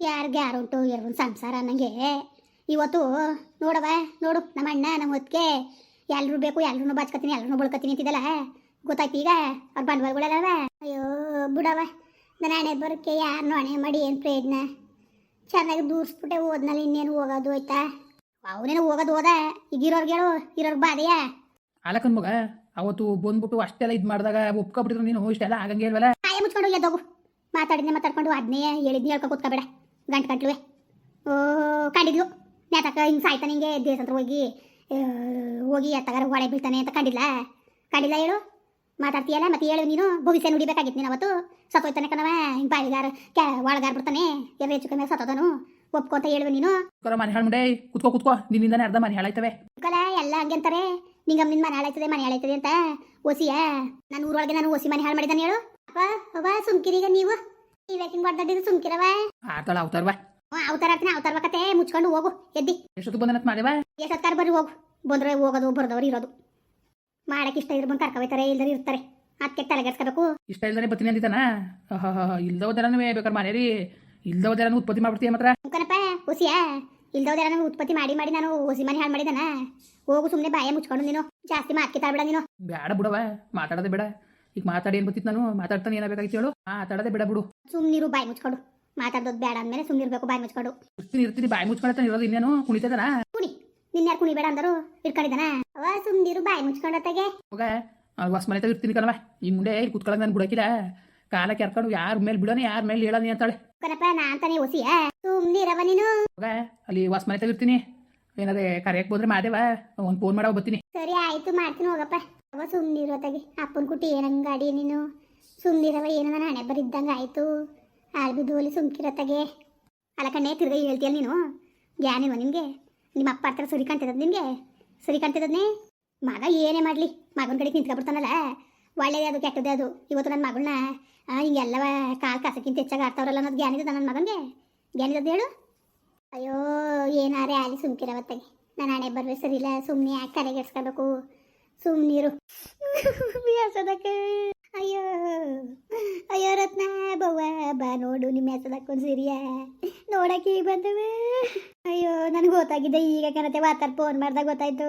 ಯಾರಿಗೆ ಯಾರು ಉಂಟು ಎರಡು ಸಂಸಾರ ಅನ್ನಂಗೆ. ಇವತ್ತು ನೋಡವ ನೋಡು ನಮ್ಮ ಅಣ್ಣ ನಮ್ಮ ಹೊತ್ತಿಗೆ ಎಲ್ಲರೂ ಬೇಕು ಎಲ್ಲರೂ ಬಾಚ್ಕತೀನಿ ಎಲ್ಲರೂ ಬಳ್ಕತೀನಿ ಅಂತಿದ್ದಲ್ಲ. ಗೊತ್ತಾಯ್ತು ಈಗ ಅವ್ರ ಬಂಡವಾಳಗಳಲ್ಲವ? ಅಯ್ಯೋ ಬಿಡವ ನನ್ನ ಹಣೆ ಬರೋಕ್ಕೆ ಯಾರನ್ನೂ ಹಣೆ ಮಾಡಿ ಏನು ಪ್ರಯೋಜನ? ಚೆನ್ನಾಗಿ ದೂರಿಸ್ಬಿಟ್ಟೆ ಹೋದ್ನಲ್ಲ ಇನ್ನೇನು ಹೋಗೋದು ಆಯ್ತಾ? ಅವನೇನು ಹೋಗೋದು ಹೋದ? ಈಗ ಇರೋರ್ಗೆ ಹೇಳು ಇರೋರ್ಗೆ ಬಾದೆಯಾ? ಅಲಕನ್ ಮಗ ಅವತ್ತು ಬಂದ್ಬಿಟ್ಟು ಅಷ್ಟೆಲ್ಲ ಇದು ಮಾಡಿದಾಗ ಒಪ್ಕೊಬಿಟ್ಟಿದ್ರು ನೀನು ಇಷ್ಟೆಲ್ಲ ಆಗಂಗೆ ಇಲ್ವಲ್ಲ? ಕಾಯ ಮುಚ್ಕೊಂಡು ಎದ್ದೋಗು. ಮಾತಾಡಿದ್ನೆ ಮಾತಾಡ್ಕೊಂಡು ಅದನ್ನೇ ಹೇಳಿದ್ನಿ ಹೇಳ್ಕೊ ಕೂತ್ಕೋಬೇಡ ಗಂಟು ಕಟ್ಲುವೆ. ಓ ಕಂಡಿದ್ಲು. ನೇತಕ್ಕ ಹಿಂಗೆ ಸಾಯ್ತಾನೆ ಹಿಂಗೆ ದೇಶ ಹತ್ರ ಹೋಗಿ ಹೋಗಿ ಎತ್ತಗಾರ ಒಳೆ ಬೀಳ್ತಾನೆ ಅಂತ ಕಂಡಿಲ್ಲ ಕಂಡಿಲ್ಲ ಹೇಳು? ಮಾತಾಡ್ತೀಯಲ್ಲ ಮತ್ತೆ ಹೇಳು ನೀನು. ಭವಿಷ್ಯ ನುಡಿಬೇಕಾಗಿತ್ತು ನೀನು ಅವತ್ತು. ಸತ್ತೋಯ್ತಾನೆ ಕಣವ ಹಿಂಗೆ ಬಾಳಿಗಾರ ಕ್ಯಾ ಒಳಗಾರ ಬಿಡ್ತಾನೆ. ಎಲ್ಲ ಹೆಚ್ಚು ಕಮ್ಮಿ ಸತ್ತೋದನು. ಒಪ್ಕೊಂತ ಹೇಳುವೆ ನೀನು. ಮನೆ ಹಾಳು ಮುಂಡೆ. ಕುತ್ಕೋ ಕುತ್ಕೋ. ನಿನ್ನಿಂದಾನೆ ಅರ್ಧ ಮನೆ ಹಾಳಾಯ್ತವೆ. ಕಲ ಎಲ್ಲ ಹಂಗೆ ಅಂತಾರೆ. ನಿಂಗೆ ನಿನ್ನ ಮನೆ ಹಾಳಾಯ್ತದೆ ಮನೆ ಹಾಳಾಯ್ತದೆ ಅಂತ. ಓಸಿಯಾ? ನಾನು ಊರೊಳಗೆ ನಾನು ಓಸಿ ಮನೆ ಹಾಳು ಮಾಡಿದ್ದಾನೆ ಹೇಳು. ಅಪ್ಪ ಅವ ಸುಮ್ಕಿರಿಗ ನೀವು. ಹಿಂಗೆ ಹೊಡೆದಿದ್ದು ಸುಮ್ಕಿರವ? ಆಡ್ತಾಳ ಅವತಾರ ಆಗ್ತಾನೆ ಅವತಾರ ಕತೆ ಮುಚ್ಕೊಂಡು ಹೋಗು ಎದ್ದಿ. ಎಷ್ಟೊತ್ತು ಬಂದನತ್ ಮಾಡ್ಯವ? ಎಷ್ಟೊತ್ತಾರ ಬರ್ರಿ ಹೋಗು. ಬಂದ್ರೆ ಹೋಗೋದು ಬರ್ದವ್ರು ಇರೋದು. ಮಾಡಕ್ಕೆ ಇಷ್ಟ ಇದ್ರೆ ಬಂದು ಕರ್ಕೊಯ್ತಾರೆ ಇಲ್ದರೆ ಇರ್ತಾರೆ. ಅದಕ್ಕೆ ತಲೆಗೆಡ್ಸ್ಕೋಬೇಕು ಇಷ್ಟ ಇಲ್ದಾನೆ ಬತ್ತೀನಿ ಅಂದಿದ್ದಾನ? ಇಲ್ದವದೆಲ್ಲನೂ ಬೇಕಾದ್ರೆ ಮನೇಲಿ ಇಲ್ದವದೆಲ್ಲ ಉತ್ಪತ್ತಿ ಮಾಡ್ಬಿಡ್ತೀಯ ಮಾತ್ರ. ಮುಖನಪ್ಪ ಹುಸಿಯಾ. ಇಲ್ದವ್ದೆ ನಾನು ಉತ್ಪತ್ತಿ ಮಾಡಿ ಮಾಡಿ ನಾನು ಹುಸಿ ಮನೆ ಹಾಳು ಮಾಡಿದಾನ. ಹೋಗು ಸುಮ್ಮನೆ ಬಾಯ ಮುಚ್ಕೊಂಡು ನೀನು ಜಾಸ್ತಿ ಮಾತ್ಕೆ ತಾಳ್ಬೇಡ ನೀನು. ಬೇಡ ಬಿಡವ ಮಾತಾಡೋದೇ ಬೇಡ. ಈಗ ಮಾತಾಡಿ ಏನು ಬತ್ತಿತ್ತು ನಾನು? ಮಾತಾಡ್ತಾನೆ ಏನಾಗಬೇಕಾಗಿತ್ತು ಹೇಳು? ಮಾತಾಡದೆ ಬಿಡ ಬಿಡು. ಸುಮ್ಮನಿರು ಬಾಯಿ ಮುಚ್ಕೊಂಡು. ಮಾತಾಡೋದು ಬೇಡ ಅಂದಮೇಲೆ ಸುಮ್ಮನಿರ್ಬೇಕು ಬಾಯಿ ಮುಚ್ಕೊಂಡು. ಇರ್ತೀನಿ ಇರ್ತೀನಿ ಬಾಯಿ ಮುಚ್ಕೊಳತ್ತಾನೆ ಇರೋದು ಇನ್ನೇನು? ಕುಣಿತದನ? ಕುಣಿ. ನಿನ್ಯಾರು ಕುಣಿ ಬೇಡ ಅಂದರು? ಇಟ್ಕೊಂಡಿದ್ದಾನ? ಅವ ಸುಮ್ಮನಿರು ಬಾಯಿ ಮುಚ್ಕೊಂಡತ್ತಾಗೆ ಹೋಗ ಹೊಸ ಮನೆ ತಗ ಇರ್ತೀನಿ ಕಣವ ಈ ಮುಂದೆ ಇಲ್ಲಿ ಕುತ್ಕೊಳ್ಳೋದು ನಾನು ಬಿಡಕಿಲ್ಲ ಕಾಲ ಕೆರ್ಕೊಂಡು ಯಾರ ಮೇಲೆ ಬಿಡೋನಿ ಯಾರ ಮೇಲೆ ಹೇಳೋನಿ ಅಂತಾಳೆ. ನಾ ಅಂತರಿ ಹೊಸಿಯ ಸುಮ್ಮನಿರವ ನೀನು? ಹೋಗ ಅಲ್ಲಿ ಹೊಸ ಮನೆ ತೆಗಿರ್ತೀನಿ ಏನಾದ್ರೆ ಕರೆಯಕ್ಕೆ ಬಂದ್ರೆ ಮಾದೇವ. ಒಂದು ಫೋನ್ ಮಾಡೋ ಬರ್ತೀನಿ ಸರಿ ಆಯ್ತು ಮಾಡ್ತೀನಿ ಹೋಗಪ್ಪ. ಅವ ಸುಮ್ಮನಿರೋತ್ತಾಗೆ ಅಪ್ಪನ ಕುಟಿ ಏನಂಗ ಗಾಡಿ ನೀನು? ಸುಮ್ಮನಿರವ ಏನದ ಹಣೆ ಬರಿದ್ದಂಗೆ ಆಯ್ತು. ಆಳ್ಬಿದ್ದು ಅಲ್ಲಿ ಸುಮ್ಕಿರತ್ತಾಗೆ ಅಲ್ಲ ಕಣ್ಣೆ ತಿರ್ಗ ಹೇಳ್ತೀಯಲ್ಲ ನೀನು? ಜ್ಞಾನಿಲ್ವ ನಿನಗೆ ನಿಮ್ಮ ಅಪ್ಪ ಹತ್ರ ಸರಿ ಕಾಣ್ತಿದ್ದದ ನಿನಗೆ ಸರಿ ಕಾಣ್ತಿದ್ದದ್ನೇ ಮಗ ಏನೇ ಮಾಡಲಿ, ಮಗನ ಕಡೆ ನಿಂತ್ಕೊಬಿಡ್ತಾನಲ್ಲ. ಒಳ್ಳೇದೇ ಅದು ಕೆಟ್ಟದೇ ಅದು. ಇವತ್ತು ನನ್ನ ಮಗಳನ್ನ ಹಿಂಗೆಲ್ಲವ ಕಾಲು ಕಸಕ್ಕಿಂತ ಹೆಚ್ಚಾಗಿ ಆಡ್ತಾವ್ರಲ್ಲ ಅನ್ನೋದು ಜ್ಞಾನಿದ ನನ್ನ ಮಗನಿಗೆ? ಜ್ಞಾನಿದ ಹೇಳು. ಅಯ್ಯೋ, ಏನಾರೇ ಆಲಿ ಸುಮ್ಕಿರವತ್ತಾಗೆ ನಾನು ಹಣೆ ಬರ್ಬೇ ಸರಿ ಇಲ್ಲ ಸುಮ್ಮನೆ ಯಾಕೆ ತಲೆಗೆಡ್ಸ್ಕೋಬೇಕು ಸುಮ್ಮನಿರು ಮೇಸದಕ್ಕೆ ಅಯ್ಯೋ. ಅಯ್ಯೋ ರತ್ನ ಬವ್ವ ಬಾ ನೋಡು ನಿಮ್ಮ ಮೇಸದಕ್ಕೊಂದು ಸಿರಿಯ ನೋಡಕ್ಕೆ ಬಂದವೆ. ಅಯ್ಯೋ, ನನಗೆ ಗೊತ್ತಾಗಿದೆ, ಈಗ ಕಣತೆ ವಾತಾರ್ ಫೋನ್ ಮಾಡ್ದಾಗ ಗೊತ್ತಾಯ್ತು.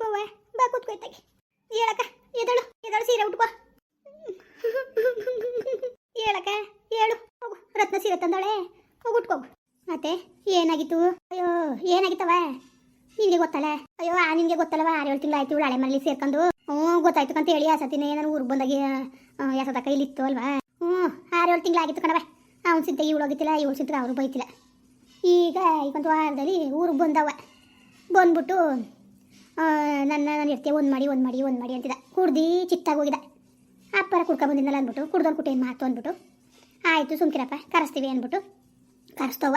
ಬವ್ವ, ಬಾ ಕೂತ್ಕೊಯ್ತಾಗೆ. ಹೇಳಕ್ಕ ಎದಳು ಎದಳು ಸೀರೆ ಉಟ್ಕೋ. ಹೇಳಕ್ಕ, ಹೇಳು. ಹೋಗು, ರತ್ನ ಸೀರೆ ತಂದಳೆ ಹೋಗು ಉಟ್ಕೋಗು ಮತ್ತೆ, ಏನಾಗಿತ್ತು? ಏನಾಗಿತ್ತವ? ನಿನಗೆ ಗೊತ್ತಲ್ಲ? ಅಯ್ಯೋ, ಆ ನಿನಗೆ ಗೊತ್ತಲ್ಲವ? ಆರು ಏಳು ತಿಂಗಳು ಆಯ್ತು ಇವಳು ಹಳೆ ಮನೇಲಿ ಸೇರ್ಕೊಂಡು. ಹ್ಞೂ, ಗೊತ್ತಾಯ್ತು ಅಂತ ಹೇಳಿ ಆ ಸತಿನೇ ನಾನು ಊರಿಗೆ ಬಂದಾಗ ಯಾಸದ ಕೈಲಿ ಇತ್ತು ಅಲ್ವಾ? ಹ್ಞೂ, ಆರು ಏಳು ತಿಂಗಳು ಆಗಿತ್ತು ಕಣವ ಅವ್ನು ಚಿಂತೆ ಇವಳು ಹೋಗಿತ್ತಿಲ್ಲ, ಇವಳು ಚಿಂತೆ ಅವರು ಬೈತಿಲ್ಲ. ಈಗ ಈಗೊಂದು ವಾರದಲ್ಲಿ ಊರು ಬಂದವ. ಬಂದ್ಬಿಟ್ಟು ನನ್ನ ನಾನು ಇರ್ತೀಯ ಒಂದು ಮಾಡಿ ಒಂದು ಮಾಡಿ ಒಂದು ಮಾಡಿ ಅಂತಿದ್ದ. ಕುಡ್ದು ಚಿತ್ತಾಗಿ ಹೋಗಿದ್ದ. ಅಪ್ಪರ ಕುಡ್ಕೊಂಡು ಬಂದಿದ್ದಲ್ಲ ಅಂದ್ಬಿಟ್ಟು ಕುಡ್ದೊಂದು ಕುಟೆ ಮಾತು ಅಂದ್ಬಿಟ್ಟು. ಆಯಿತು ಸುಮ್ಕಿರಪ್ಪ, ಕರೆಸ್ತೀವಿ ಅಂದ್ಬಿಟ್ಟು ಕರೆಸ್ತವ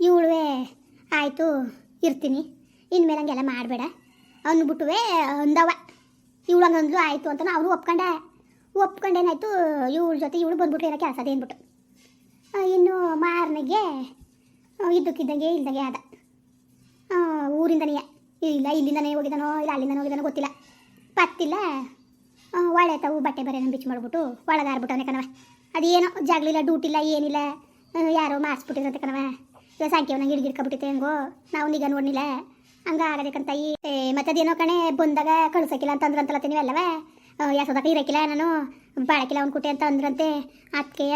ಇವಳುವೆ ಆಯಿತು, ಇರ್ತೀನಿ. ಇನ್ಮೇಲೆ ಹಂಗೆಲ್ಲ ಮಾಡಬೇಡ. ಅಂದ್ಬಿಟ್ಟುವೆ ಅಂದವ ಇವಳು ಹಂಗಂದ್ಲು ಆಯಿತು ಅಂತ ಅವನು ಒಪ್ಕೊಂಡೆ. ಒಪ್ಕೊಂಡೇನಾಯ್ತು, ಇವಳ ಜೊತೆ ಇವಳು ಬಂದ್ಬಿಟ್ಟು ಏನೋ ಕೆಲಸ ಅದೇ ಅಂದ್ಬಿಟ್ಟು ಇನ್ನು ಮಾರನೆಗೆ ಇದ್ದಕ್ಕಿದ್ದಂಗೆ ಇಲ್ದಂಗೆ ಆದ. ಊರಿಂದನೇ, ಇಲ್ಲ ಇಲ್ಲಿಂದನೇ ಹೋಗಿದ್ದಾನೋ, ಇಲ್ಲ ಅಲ್ಲಿಂದನೇ ಹೋಗಿದ್ದಾನೋ ಗೊತ್ತಿಲ್ಲ. ಪತ್ತಿಲ್ಲ. ಒಳ್ಳೆ ತಾವು ಬಟ್ಟೆ ಬರೆ ಬಿಚ್ಚಿ ಮಾಡ್ಬಿಟ್ಟು ಒಳಗಾರ್ಬಿಟ್ಟವನೆ ಕಣವ ಅದೇನೋ ಜಾಗಲಿಲ್ಲ ಡ್ಯೂಟಿ ಇಲ್ಲ, ಏನಿಲ್ಲ. ಯಾರೋ ಅಂತ ಕಣವ ಸಾಂಖ್ಯ ನಂಗೆ ಹಿಡ್ಗಿಡ್ಕೊಬಿಟ್ಟಿತ್ತೆ ಹೆಂಗೋ? ನಾವು ಈಗ ನೋಡ್ನಿಲ್ಲ. ಹಂಗ ಆಗದಕ್ಕಂತ ಈ ಏ, ಮತ್ತೆ ಅದೇನೋ ಕಣೆ ಬಂದಾಗ ಕಳ್ಸಕ್ಕಿಲ್ಲ ಅಂತ ಅಂದ್ರಂತಲ್ಲ ನೀವೆಲ್ಲವ ಯಾಸೋದಕ್ಕೆ ಇರಕ್ಕಿಲ್ಲ ನಾನು. ಬಾಳಕಿಲ್ಲ ಅವ್ನು ಕುಟೆ ಅಂತ ಅಂದ್ರಂತೆ. ಅದಕ್ಕೆಯ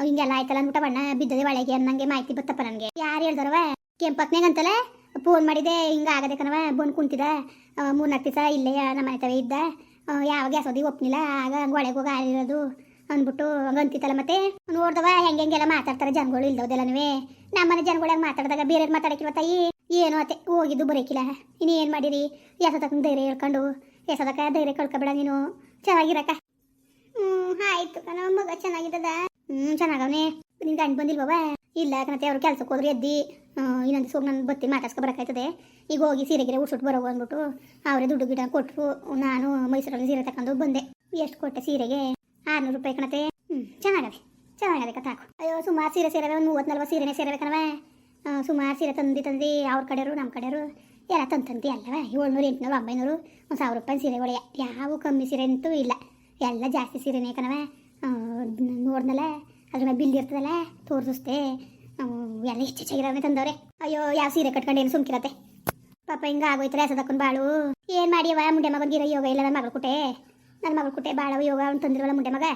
ಹಿಂಗೆಲ್ಲ ಆಯ್ತಲ್ಲ ಅಂದ್ಬಿಟ್ಟು ಬಣ್ಣ ಬಿದ್ದದೆ ಒಳಗೆ ಅನ್ನಂಗೆ ಮಾಹಿತಿ ಬತ್ತಪ್ಪ ನನಗೆ. ಯಾರು ಹೇಳ್ದಾರವ ಅಂತಲ್ಲ ಫೋನ್ ಮಾಡಿದೆ ಹಿಂಗೆ ಆಗದೆ ಕಣವ ಬಂದು ಕುಂತಿದ ಮೂರ್ನಾಲ್ಕು ದಿವಸ ಇಲ್ಲೇ ನಮ್ಮ ಮನೆ ಇದ್ದ. ಯಾವಾಗ ಯಾಸೋದಿ ಒಪ್ನಿಲ್ಲ ಆಗ ಹಂಗೆ ಒಳಗೆ ಹೋಗಿ ಆರಿರೋದು. ಅಂದ್ಬಿಟ್ಟು ಹಂಗಂತಿತ್ತಲ್ಲ ಮತ್ತೆ? ನೋಡ್ದವ ಹೆಂಗೆ ಹೆಂಗೆಲ್ಲ ಮಾತಾಡ್ತಾರೆ ಜನಗಳು ನೀವೇ ನಮ್ಮನೆ ಜನಗಳು ಮಾತಾಡಿದಾಗ ಬೇರೆ ಮಾತಾಡಕ್ಕಿಲ್ವ ತಾಯಿ? ಏನು ಅತ್ತೆ, ಹೋಗಿದ್ದು ಬರೋಕಿಲ್ಲ ಇನ್ನು ಏನು ಮಾಡಿರಿ? ಎಸತಕ್ಕ ಧೈರ್ಯ ಹೇಳ್ಕೊಂಡು. ಎಸದಕ್ಕ ಧೈರ್ಯ ಕಳ್ಕೊಬೇಡ ನೀನು. ಚೆನ್ನಾಗಿರಕ್ಕ. ಹ್ಞೂ ಆಯ್ತು ಕಣ, ಮಗ ಚೆನ್ನಾಗಿದ್ದದ. ಹ್ಞೂ ಚೆನ್ನಾಗವನೇ. ನಿನ್ ಗಂಡು ಬಾಬಾ ಇಲ್ಲ ಕಣತೆ ಅವ್ರು ಕೆಲ್ಸಕ್ಕೆ ಹೋದ್ರೆ ಎದ್ದಿ. ಇನ್ನೊಂದು ಸೋಗ್ ನನ್ನ ಬತ್ತಿ ಮಾತಾಡ್ಸ್ಕೊ ಬರೋಕಾಯ್ತದೆ ಈಗ ಹೋಗಿ ಸೀರೆ ಗಿರೆ ಬರೋ ಅಂದ್ಬಿಟ್ಟು ಅವರೇ ದುಡ್ಡು ಗಿಡ ಕೊಟ್ಟರು ನಾನು ಮೈಸೂರಲ್ಲಿ ಸೀರೆ ತಕೊಂಡು ಬಂದೆ. ಎಷ್ಟು ಕೊಟ್ಟೆ ಸೀರೆಗೆ? ಆರ್ನೂರು ರೂಪಾಯಿ ಕಣತೆ. ಹ್ಞೂ ಚೆನ್ನಾಗದೆ ಚೆನ್ನಾಗದೆ ಕತ್ತಾಕು ಅಯ್ಯೋ, ಸುಮಾರು ಸೀರೆ ಸೇರವೆ, ಒಂದು ಮೂವತ್ತು ನಲ್ವತ್ತು ಸೀರೆನೇ ಸೇರವೆ ಕಣವ ಸುಮಾರು ಸೀರೆ ತಂದು ತಂದು ಅವ್ರ ಕಡೆಯವರು ನಮ್ಮ ಕಡೆಯವರು. ಎಲ್ಲ ತಂದು ತಂದು ಅಲ್ಲವ ಏಳ್ನೂರು, ಎಂಟುನೂರು, ಒಂಬೈನೂರು, ಒಂದು ಸಾವಿರ ರೂಪಾಯಿ ಸೀರೆ ಒಳ್ಳೆಯ ಯಾವ ಕಮ್ಮಿ ಸೀರೆ ಅಂತೂ ಇಲ್ಲ. ಎಲ್ಲ ಜಾಸ್ತಿ ಸೀರೆನೇ ಕಣವ ನೋಡ್ದಲ್ಲ ಅದ್ರ ಮೇಲೆ ಬಿಲ್ ಇರ್ತದಲ್ಲ ತೋರಿಸ್ತೆ ಎಲ್ಲ ಹೆಚ್ಚು ಚೆನ್ನಾಗಿರೋನೆ ತಂದವ್ರೆ. ಅಯ್ಯೋ, ಯಾವ ಸೀರೆ ಕಟ್ಕೊಂಡು ಏನು ಸುಮ್ಕಿರತ್ತೆ. ಪಾಪ ಹಿಂಗೆ ಆಗೋಯ್ತಾರೆ ಸದಕ್ಕೊಂದು ಬಾಳು. ಏನು ಮಾಡಿಯವ ಮುಂಡೆ ಮಗನಿಗಿರೋ ಯೋಗ ಇಲ್ಲ ಮಗಳು ಕುಟೆ. ನನ್ನ ಮಗಳು ಕುಟೆ ಬಾಳ ಯೋಗ ಅವ್ನು ತಂದಿರವಲ್ಲ ಮುಂಡೆ ಮಗ.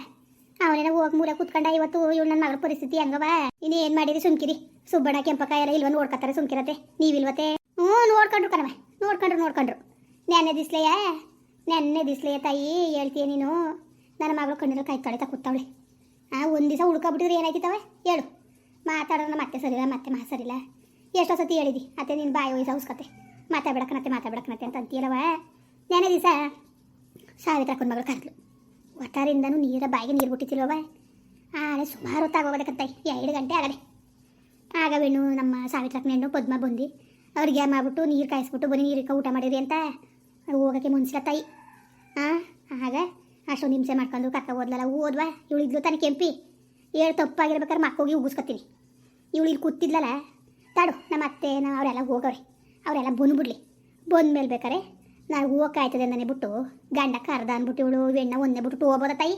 ಅವನೇನ ಹೋಗಿ ಮೂಲೆ ಕುತ್ಕೊಂಡ ಇವತ್ತು ಇವ್ ನನ್ನ ಮಗಳ ಪರಿಸ್ಥಿತಿ ಹೆಂಗವ. ಇನ್ನು ಏನು ಮಾಡಿರಿ ಸುಮ್ಕಿರಿ. ಸುಬ್ಬಣ್ಣ ಕೆಂಪಕ್ಕ ಎಲ್ಲ ಇಲ್ವ ನೋಡ್ಕೊತಾರೆ ಸುಮ್ಕಿರತ್ತೆ. ನೀವಿಲ್ವತ್ತೆ? ಹ್ಞೂ, ನೋಡ್ಕೊಂಡ್ರು ಕಣವ ನೋಡ್ಕೊಂಡ್ರು ನೋಡ್ಕೊಂಡ್ರು. ನೆನ್ನೆ ದಿಸ್ಲೆಯ ನೆನ್ನೆ ದಿಸ್ಲೆಯ ತಾಯಿ ಹೇಳ್ತೀಯ ನೀನು. ನನ್ನ ಮಗಳು ಕಣ್ಣಿರೋ ಕೈ ತೊಳಿತಾ ಕೂತಾವಳಿ. ಆ, ಒಂದು ದಿವಸ ಉಳ್ಕೊಬಿಟ್ಟಿದ್ರೆ ಏನಾಯ್ತಿತ್ತವ? ಹೇಳು. ಮಾತಾಡೋಣ, ಮತ್ತೆ ಸರಿಲ್ಲ, ಮತ್ತೆ ಮಾ ಸರಿಲ್ಲ. ಎಷ್ಟೋ ಸತಿ ಹೇಳಿದಿ, ಅತ್ತೆ ನೀನು ಬಾಯಿ ವಯಸ್ಸು ಹೌಸ್ಕತ್ತೆ ಮಾತಾಡ್ಬೇಡಕನತ್ತೆ ಮಾತಾಡ್ಬೇಡಕನತ್ತೆ ಅಂತ ಅಂತೀರವ ನೆನೆ ದಿವಸ ಸಾವಿತ್ರ ಹಾಕೊಂಡು ಮಗಳು ಕರೆದ್ಲು. ಒಟ್ಟಾರಿಂದನೂ ನೀರ ಬಾಯಿಗೆ ನೀರು ಬಿಟ್ಟಿತಿಲ್ವ ಆಳೆ ಸುಮಾರು ಹೊತ್ತಾಗೋಗೋದಕ್ಕಂತ ಎರಡು ಗಂಟೆ ಆಗದೆ. ಆಗವೇನು ನಮ್ಮ ಸಾವಿತ್ರಕ್ಕನೇನು ಪದ್ಮ ಬಂದು ಅವ್ರಿಗೆ ಮಾಡ್ಬಿಟ್ಟು ನೀರು ಕಾಯಿಸ್ಬಿಟ್ಟು ಬರೀ ನೀರಿಗೆ ಊಟ ಮಾಡಿರಿ ಅಂತ ಹೋಗೋಕ್ಕೆ ಮುನ್ಸಿಲ ತಾಯಿ. ಹಾಂ ಆಗ ಅಷ್ಟೊಂದು ಹಿಂಸೆ ಮಾಡ್ಕೊಂಡು ಕರ್ಕ ಓದ್ಲಲ್ಲ ಓದ್ವಾ ಇವಳಿದ್ಲು ತಾನೆ ಕೆಂಪಿ. ಏಳು ತಪ್ಪಾಗಿರ್ಬೇಕಾದ್ರೆ ಮಕ್ಕೋಗಿ ಉಗಿಸ್ಕೊತೀನಿ. ಇವಳು ಇಲ್ಲಿ ಕೂತಿದ್ಲಲ್ಲ, ತಾಡು, ನಮ್ಮ ಅತ್ತೆ ನಾವು ಅವರೆಲ್ಲ ಹೋಗೋರಿ ಅವರೆಲ್ಲ ಬಂದ್ಬಿಡ್ಲಿ ಬಂದ್ಮೇಲೆ ಬೇಕಾರೆ ನಾವು ಕಾಯ್ತದೇ ನನಗೆ ಬಿಟ್ಟು. ಗಂಡ ಕರ್ದ ಅಂದ್ಬಿಟ್ಟು ಇವಳು ಎಣ್ಣೆ ಒಂದೇ ಬಿಟ್ಟು ಹೋಗ್ಬೋದ ತಾಯಿ?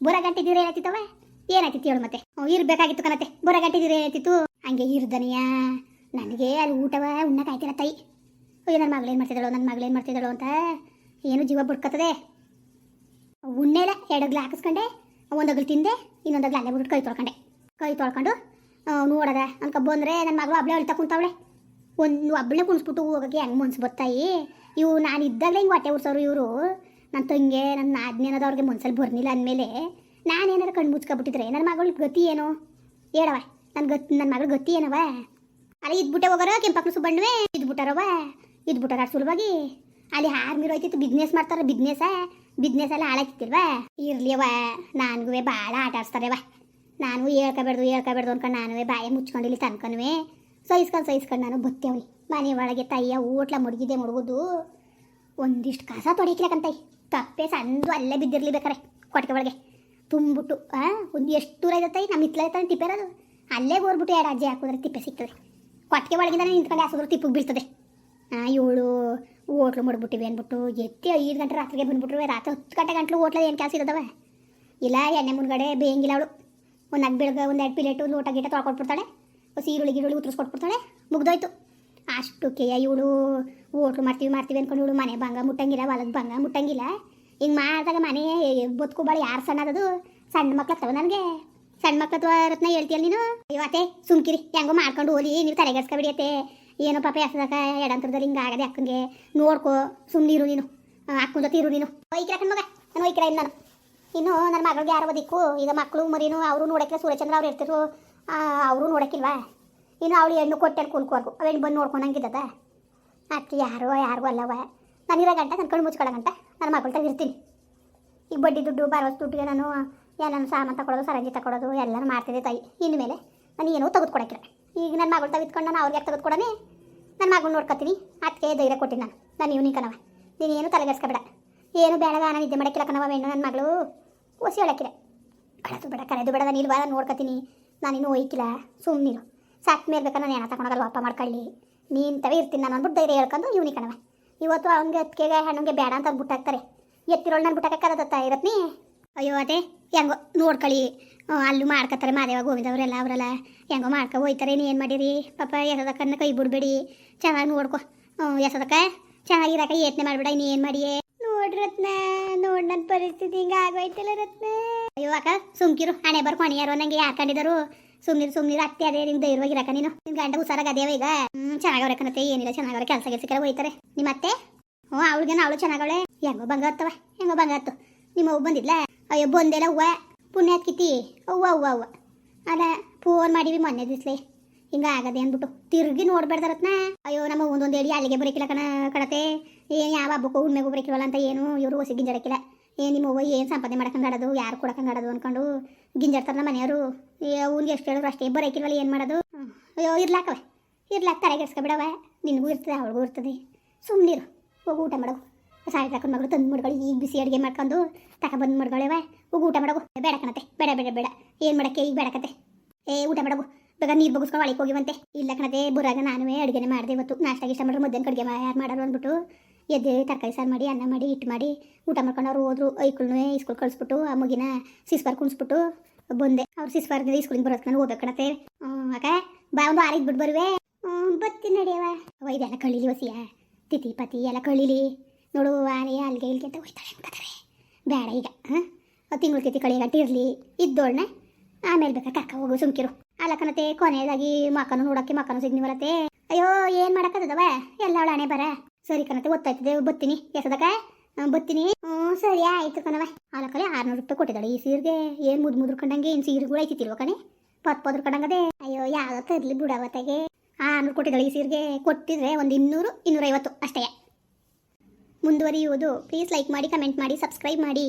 ಬುರ ಗಂಟೆ ಏನಾಯ್ತಿತ್ತವೆ ಏನಾಯ್ತಿತ್ತು ಹೇಳು ಮತ್ತೆ. ಇರ್ಬೇಕಾಗಿತ್ತು ಕಣತೆ ಬುರ ಗಂಟೆ ಇದ್ದೀರ ಏನಾಯ್ತಿತ್ತು ಹಂಗೆ ಇರ್ದನಿಯ. ನನಗೆ ಅಲ್ಲಿ ಊಟವ ಉಣ್ಣಕ್ಕಾಯ್ತಿಲ್ಲ ತಾಯಿ. ಅಯ್ಯೋ ನನ್ನ ಮಗಳೇನು ಮಾಡ್ತಿದ್ದಾಳು ನನ್ನ ಮಗಳೇನು ಮಾಡ್ತಿದ್ದಾಳು ಅಂತ ಏನು ಜೀವ ಬಿಡ್ಕತ್ತದೆ. ಎರಡು ಎರಡಗ್ಲು ಹಾಕಿಸ್ಕೊಂಡೆ ಒಂದಗ್ಲು ತಿಂದೆ ಇನ್ನೊಂದಗ್ಲು ಅಲ್ಲೇ ಬಿಟ್ಬಿಟ್ಟು ಕೈ ತೊಳ್ಕೊಂಡೆ. ಕೈ ತೊಳ್ಕೊಂಡು ನೋಡದ. ಅನ್ಕ ಬಂದರೆ ನನ್ನ ಮಗಳು ಅಬ್ಳೆ ಅಳ್ತಾ ಕುಂತಾವಳೆ. ಒಂದು ಹಬ್ಳೆ ಕುಣಿಸ್ಬಿಟ್ಟು ಹೋಗೋಕ್ಕೆ ಹೆಂಗೆ ಮನ್ಸು ಬತ್ತಾಯಿ ಇವು ನಾನು ಇದ್ದಾಗಲೇ ಹಿಂಗೆ ಹೊಟ್ಟೆ ಉರ್ಸೋರು ಇವರು. ನನ್ನ ತಂಗೆ ನನ್ನ ನಾದ್ನೇನದ ಅವ್ರಿಗೆ ಮನ್ಸಲ್ಲಿ ಬರ್ನಿಲ್ಲ ಅಂದಮೇಲೆ ನಾನೇನಾದ್ರು ಕಣ್ಣು ಮುಚ್ಕೊಬಿಟ್ಟಿದ್ರೆ ನನ್ನ ಮಗಳ ಗತಿ ಏನು? ಹೇಳವ ನನ್ನ ಗತಿ ನನ್ನ ಮಗಳ ಗತಿ ಏನವ ಅಲ್ಲಿ ಇದ್ಬಿಟ್ಟೆ ಹೋಗೋರ ಕೆಂಪಕ್ಳು ಸುಬ್ಬಣ್ಣವೇ ಇದ್ಬಿಟ್ಟಾರವ ಇದ್ಬಿಟ್ಟಾರ ಸುಲಭವಾಗಿ ಅಲ್ಲಿ ಹಾರ್ಮಿರೋ ಹೋಯ್ತಿತ್ತು ಬಿಸ್ನೆಸ್ ಮಾಡ್ತಾರೆ ಬಿಸ್ನೆಸ್ ಬಿಸ್ನೆಸ್ ಎಲ್ಲ ಹಾಳಾಗ್ತಿಲ್ವಾ ಇರ್ಲಿಯವ ನನಗೂ ಭಾಳ ಆಟ ಆಡ್ಸ್ತಾರೆವ ನಾನು ಹೇಳ್ಕೊಬೇಡ್ದು ಹೇಳ್ಕೊಬೇಡ್ದು ಅನ್ಕೊಂಡು ನಾನು ಬಾಯೇ ಮುಚ್ಕೊಂಡಿಲ್ಲ ತನ್ಕನುವೆ. ಸಹಿಸ್ಕೊಂಡು ಸಹಿಸ್ಕೊಂಡು ನಾನು ಬತ್ತೇವ್ರಿ ಮನೆ ಒಳಗೆ ತಾಯಿಯ ಓಟ್ಲ ಮುಡುಗಿದೆ ಮುಡುಗುದು. ಒಂದಿಷ್ಟು ಕಸ ತೊಡಿಕ್ಲಕ್ಕಂತೈ ತಪ್ಪೆ ಸಣ್ಣದು ಅಲ್ಲೇ ಬಿದ್ದಿರ್ಲಿ ಬೇಕಾರೆ ಕೊಟ್ಟಿಗೆ ಒಳಗೆ. ತುಂಬಿಟ್ಟು ಹಾಂ ಒಂದು ಎಷ್ಟು ದೂರ ಇದೆ ನಮ್ಮ ಹಿತ್ಲ ತಿಪ್ಪೆ ಇರೋದು ಅಲ್ಲೇ ಗೋರ್ಬಿಟ್ಟು ಎರಡು ಅಜ್ಜಿ ಹಾಕಿದ್ರೆ ತಿಪ್ಪೆ ಸಿಗ್ತದೆ. ಕೊಟ್ಟಿಗೆ ಒಳಗಿಂದ ನಿಂತ್ಕೊಂಡು ಹಾಸಿದ್ರು ತಿಪ್ಪಿಗೆ ಬೀಳ್ತದೆ. ಇವಳು ಓಟ್ಲು ಮುಡ್ಬಿಟ್ಟಿವಿ ಅಂದ್ಬಿಟ್ಟು ಎತ್ತಿ ಐದು ಗಂಟೆ ರಾತ್ರಿಗೆ ಬಂದ್ಬಿಟ್ರು ರಾತ್ರಿ ಹತ್ತು ಗಂಟೆ ಗಂಟ್ಲು ಹೋಟ್ಲ ಏನು ಕೆಲಸ ಇರೋದವ ಇಲ್ಲ, ಎಣ್ಣೆ ಮುಂದ್ಗಡೆ ಬೇಯಂಗಿಲ್ಲ ಅವಳು. ಒಂದು ಬೆಳಗ್ಗೆ ಒಂದು ಎರಡು ಪ್ಲೇಟು ಲೋಟ ಗೀಟ ತೊಳ್ಕೊಟ್ಬಿಡ್ತಾಳೆ. ಹಸಿ ಈರುಳ್ಳಿ ಗಿರುಳ್ಳಿ ಉತ್ತರಿಸ್ಕೊಟ್ಬಿಡ್ತಾಳೆ ಮುಗ್ದೋಯ್ತು. ಅಷ್ಟಕ್ಕೆ ಇವಳು ಹೋಟ್ಲು ಮಾಡ್ತೀವಿ ಮಾಡ್ತೀವಿ ಅನ್ಕೊಂಡು ಇವಳು ಮನೆ ಭಂಗ ಮುಟ್ಟಂಗಿಲ್ಲ, ಹೊಲದ ಭಂಗ ಮುಟ್ಟಂಗಿಲ್ಲ. ಹಿಂಗೆ ಮಾಡಿದಾಗ ಮನೆ ಬದುಕು ಬಾಳ ಯಾರು ಸಣ್ಣದದು ಸಣ್ಣ ಮಕ್ಳು ನನಗೆ. ಸಣ್ಣ ಮಕ್ಳು ರತ್ನ ಹೇಳ್ತೀಯಲ್ಲ ನೀನು? ಇವತ್ತೆ ಸುಮ್ಕಿರಿ. ಹೆಂಗೋ ಮಾಡ್ಕೊಂಡು ಹೋಲಿ ನೀವು ತಲೆಗೆಡ್ಸ್ಕೊಬಿಡಿಯತ್ತೆ ಏನೋ ಪಾಪ ಎಸ್ದಾಗ ಎಡಂತರದಲ್ಲಿ ಹಿಂಗೆ ಆಗದೆ ಅಕ್ಕಂಗೆ. ನೋಡ್ಕೋ ಸುಮ್ಮನಿರು ನೀನು. ಅಕ್ಕನ ಜೊತೆ ಇರು ನೀನು. ಒಯ್ಕಿರ ಮಗ. ನಾನು ಒಯ್ಕಿರ ಇಲ್ಲ ನಾನು. ಇನ್ನು ನನ್ನ ಮಗಳಿಗೆ ಯಾರು ಓದಿಕ್ಕು ಈಗ ಮಕ್ಕಳು, ಮರಿನು, ಅವರು ನೋಡಕ್ಕೆ ಸೂರ್ಯಚಂದ್ರ ಅವ್ರು ಇರ್ತಿರು ಅವರು ನೋಡೋಕ್ಕಿಲ್ವಾ? ಇನ್ನು ಅವಳು ಹೆಣ್ಣು ಕೊಟ್ಟೆಲ್ಲಿ ಕುಲ್ಕೋರ್ಗು ಅವೇನು ಬಂದು ನೋಡ್ಕೊಂಡಂಗಿದ್ದದ? ಅದಕ್ಕೆ ಯಾರೋ, ಯಾರಿಗೂ ಅಲ್ಲವ. ನಾನು ಇರೋ ಗಂಟ ನನ್ನ ಕಣ್ಣು ಮುಚ್ಕೊಳ್ಳೋ ಗಂಟ. ನನ್ನ ಮಗಳ ತಗ ಇರ್ತೀನಿ. ಈಗ ಬಡ್ಡಿ ದುಡ್ಡು ಬರೋಸ್ ದುಡ್ಡಿಗೆ ನಾನು ಎಲ್ಲ ಸಾಮಾನು ತಗೊಳ್ಳೋದು ಸರಂಜಿ ತಗೊಳೋದು ಎಲ್ಲನೂ ಮಾಡ್ತಿದ್ದೆ ತಾಯಿ. ಇನ್ಮೇಲೆ ನಾನು ಏನೂ ತೆಗೆದುಕೊಡಕ್ಕಿಲ್ಲ ಈಗ ನನ್ನ ಮಗಳು ತೆಗೆದುಕೊಂಡು ನಾನು ಅವ್ರಿಗೆ ಯಾಕೆ ತೆಗೆದುಕೊಡನೆ ನನ್ನ ಮಗಳು ನೋಡ್ಕೊತೀನಿ. ಅದಕ್ಕೆ ಧೈರ್ಯ ಕೊಟ್ಟಿನಿ ನಾನು. ನಾನು ಇವ್ನಿ ಕಣವ ನೀನೇನು ತಲೆಗೆಡ್ಸ್ಕೊಬೇಡ. ಏನು ಬೇಡ ನಾನು ನಿದ್ದೆ ಮಾಡಕ್ಕಿಲ್ಲ ಕಣವ ಹೆಣ್ಣು ನನ್ನ ಮಗಳು. ಒಸಿ ಹೇಳಕ್ಕಿಲ್ಲ ಕಳೆದು ಬೇಡ, ಕರೆದು ಬೇಡ, ನಾನು ಇಲ್ವಾ? ನಾನು ನೋಡ್ಕೊತೀನಿ. ನಾನಿನ್ನೂ ಒಯ್ಕಿಲ್ಲ ಸುಮ್ಮನಿರು ಸಾಕ್ ಮೇಲೆ ಬೇಕಾ ನಾನು ಏನ ತಗೊಂಡೋಗಲ್ಲ ವಾಪ ಮಾಡ್ಕೊಳ್ಳಿ. ನೀಂತವೇ ಇರ್ತೀನಿ, ನಾನು ಅಂದ್ಬಿಟ್ಟು ಧೈರ್ಯ ಹೇಳ್ಕೊಂಡು ಇವ್ನಿ ಕಣವ ಇವತ್ತು ಅವನಿಗೆ ಅತ್ತಿಗೆಗೆ ಹೆಣ್ಣಂಗೆ ಬೇಡ ಅಂತ ಅಂದ್ಬಿಟ್ಟು ಹಾಕ್ತಾರೆ ಎತ್ತಿರೋಳು ನಾನು ಬಿಟ್ಟಾಕತ್ತ ಇರತ್ನಿ ಅಯ್ಯೋ, ಅದೇ ಹೆಂಗೋ ನೋಡ್ಕೊಳ್ಳಿ. ಅಲ್ಲೂ ಮಾಡ್ಕೊತಾರೆ ಮಾದೇವ ಗೋವಿಂದವರೆಲ್ಲ ಅವರೆಲ್ಲ ಹೆಂಗೋ ಮಾಡ್ಕೊ ಹೋಯ್ತಾರೆ ಏನು ಮಾಡಿರಿ? ಪಾಪ ಎಸದಕ್ಕನ್ನ ಕೈ ಬಿಡಬೇಡಿ. ಚೆನ್ನಾಗಿ ನೋಡ್ಕೊ. ಎಸದಕ್ಕ ಚೆನ್ನಾಗಿರಕ ಯತ್ನೆ ನೀ ಏನು ಮಾಡಿಯೇ? ನೋಡ್ರಿ ರತ್ನ, ನೋಡ್ ನನ್ನ ಪರಿಸ್ಥಿತಿ ಹಿಂಗ ಆಗೋಯ್ತಲ್ಲ ರತ್ನ. ಅಯ್ಯೋ ಅಕ್ಕ, ಸುಮ್ಕಿರು, ಹಣೆ ಬರ್ಕೊ ಯಾರೋ ನಂಗೆ ಯಾರು ಸುಮ್ನಿರ್, ಸುಮ್ನಿರು, ಅತ್ತೆ ಅದೇ ನಿಮ್ ಧೈರ್ಯವಾಗಿ ರಕ ನೀನು. ನಿನ್ ಗಂಡ ಹುಷಾರಾಗ ಅದೇವ ಈಗ? ಹ್ಮ್ ಚೆನ್ನಾಗವ್ರೆ ಕಣತೆ ಏನಿಲ್ಲ, ಚೆನ್ನಾಗವ್ರೆ ಕೆಲಸ ಕೆಲಸಕ್ಕೆಲ್ಲ ಹೋಯ್ತಾರೆ. ನಿಮ್ಮ ಅತ್ತೆ? ಹ್ಞೂ ಅವಳಿಗೆ ಅವಳು ಚೆನ್ನಾಗವಳೆ. ಹೆಂಗೋ ಬಂಗ ಹತ್ತವ, ಹೆಂಗೋ ಬಂಗ ಹತ್ತು. ನಿಮ್ಮ ಅವ್ವ ಬಂದಿದ್ಲ? ಅಯ್ಯೋ, ಬಂದೆಲ್ಲ ಹೂವ ಪುಣ್ಯ ಕಿತ್ತಿ ಅವ್ವ ಅವ್ವ ಅವ್ವ. ಅಲ್ಲ ಫೋನ್ ಮಾಡಿವಿ ಮೊನ್ನೆ ದಿಸ್ಲೆ ಹಿಂಗ ಆಗದೆ ಅಂದ್ಬಿಟ್ಟು ತಿರುಗಿ ನೋಡ್ಬೇಡ್ದಾರತ್ನ. ಅಯ್ಯೋ, ನಮ್ಮ ಒಂದೊಂದು ಎಡಿ ಅಲ್ಲಿಗೆ ಬರಕಿಲ್ಲ ಕಣ ಕಡತೆ ಏನು ಯಾವ ಹಬ್ಬಕ್ಕೂ ಉಣ್ಮೆಗೂ ಬರಕಿಲ್ವಲ್ಲ ಅಂತ ಏನು ಇವರು ಹೊಸ ಗಿಂಜಡಕ್ಕಿಲ್ಲ ಏನು ನಿಮ್ಮ ಅವ್ವ ಏನು ಸಂಪಾದನೆ ಮಾಡ್ಕೊಂಡಾಡೋದು ಯಾರು ಕೊಡಕಂಗಾಡೋದು ಅನ್ಕೊಂಡು ಗಿಂಜಡ್ತಾರ ನಮ್ಮ ಮನೆಯವರು ಅವ್ನಿಗೆ ಎಷ್ಟು ಹೇಳಿದ್ರು ಅಷ್ಟೇ, ಬರೀಕಿಲ್ವಲ್ಲ ಏನು ಮಾಡೋದು. ಅಯ್ಯೋ ಇರ್ಲಾಕವೆ ಇರ್ಲಾಕ ತಲೆಗೆಡ್ಸ್ಕೊಬಿಡವ ನಿನಗೂ ಇರ್ತದೆ, ಅವಳಿಗೂ ಇರ್ತದೆ. ಸುಮ್ಮನಿರು ಹೋಗಿ, ಊಟ ಮಾಡೋ ಸಾರಿ ತಕೊಂಡ್ ಮಗಳು ತಂದು ಮಡ್ಗಳು ಈಗ ಬಿಸಿ ಅಡುಗೆ ಮಾಡ್ಕೊಂಡು ತಗೊಬಂದು ಮಡ್ಗಳೇವ ಹೋಗಿ, ಊಟ ಮಾಡೋ ಬೇಡ ಕಣತೆ, ಬೇಡ ಬೇಡ ಬೇಡ. ಏನು ಮಾಡಕ್ಕೆ, ಈಗ ಬೇಡ ಕತೆ. ಏ, ಊಟ ಮಾಡವು ಬೇಗ ನೀರು ಬಗ್ಸ್ಕೊಂಡು ಒಳಗೆ ಹೋಗಿವಂತೆ. ಇಲ್ಲ ಕಣತೆ ಬುರಾಗ ನಾನು ಅಡುಗೆನೇ ಮಾಡಿದೆ ಇವತ್ತು. ನಾಷ್ಟ ಇಷ್ಟ ಮಾಡ್ರೆ ಮಧ್ಯಾಹ್ನ ಕಡಿಗೆ ಯಾರು ಮಾಡೋರು ಅಂದ್ಬಿಟ್ಟು ಎದ್ದು ತರಕಾರಿ ಸಾರು ಮಾಡಿ, ಅನ್ನ ಮಾಡಿ ಹಿಟ್ಟು ಮಾಡಿ ಊಟ ಮಾಡ್ಕೊಂಡು ಅವ್ರು ಹೋದ್ರು ಐಕುಳ್ನೂ ಇಸ್ಕೂಲ್ ಕಳಿಸ್ಬಿಟ್ಟು ಆ ಮಗಿನ ಸಿಸ್ಪಾರ್ ಕುಣಿಸ್ಬಿಟ್ಟು ಬಂದೆ. ಅವ್ರು ಸಿಸ್ಬಾರ್ಗೆ ಇಸ್ಕೂಲಿಂದ ಬರೋದ್ಕೊಂಡು ಹೋಗ್ಬೇಕು ಕಣತೆ. ಅಕ್ಕ, ಬಾ ಒಂದು ಆರಿದ್ ಬಿಟ್ಟು ಬರುವೆ. ಬತ್ತಿ ನಡೆಯವ ಅವ ಇದೆಲ್ಲ ಕಳೀಲಿ ವಸಿಯ. ತಿತಿ ಪತಿ ಎಲ್ಲ ಕಳೀಲಿ. ನೋಡು ಆನೆ ಅಲ್ಲಿಗೆ ಇಲ್ಲಿಗೆ ಅಂತ ಹೋಯ್ತಾಳೆ ಅನ್ಕೋತಾರೆ ಬೇಡ ಈಗ, ಹಾಂ? ತಿಂಗಳು ತಿಥಿ ಕಳಿಯಗಟ್ಟ ಇರಲಿ. ಇದ್ದೋಳ್ನೆ. ಆಮೇಲೆ ಬೇಕಾ, ಕರ್ಕ ಹೋಗು, ಸುಮ್ಕಿರು. ಅಲ್ಲಕನತೆ ಕೊನೆಯದಾಗಿ ಮಕ್ಕನು ನೋಡಕ್ಕೆ ಮಕ್ಕನು ಬರತ್ತೆ. ಅಯ್ಯೋ, ಏನು ಮಾಡಕ್ಕದವ ಎಲ್ಲ ಅವಳ ಹಣೆ ಬರ. ಸರಿ ಕಣತೆ ಗೊತ್ತಾಯ್ತದೆ ಬತ್ತೀನಿ. ಎಸದಕ ಬತ್ತೀನಿ. ಹ್ಞೂ ಸರಿ, ಆಯ್ತು ಕಣವ ಅಲ್ಲಕಲೆ ಆರ್ನೂರು ರೂಪಾಯಿ ಕೊಟ್ಟಿದ್ದಾಳೆ ಈ ಸೀರೆಗೆ. ಏನು ಮುದ್ ಮುದ್ರಕೊಂಡಂಗೆ ಏನು ಸೀರೆಗಳು ಐತಿಲ್ವ ಕಣೆ? ಪತ್ ಪದ್ರಕೊಂಡಂಗದೆ ಅಯ್ಯೋ ಯಾವ ತರ್ಲಿ ಬಿಡವತ್ತಾಗೆ ಆರ್ನೂರು ಕೊಟ್ಟಿದ್ದಾಳೆ ಈ ಸೀರೆಗೆ. ಕೊಟ್ಟಿದ್ರೆ ಒಂದು ಇನ್ನೂರು, ಇನ್ನೂರೈವತ್ತು ಅಷ್ಟೇ. ಮುಂದುವರಿಯುವುದು ಪ್ಲೀಸ್ ಲೈಕ್ ಮಾಡಿ ಕಮೆಂಟ್ ಮಾಡಿ ಸಬ್ಸ್ಕ್ರೈಬ್ ಮಾಡಿ.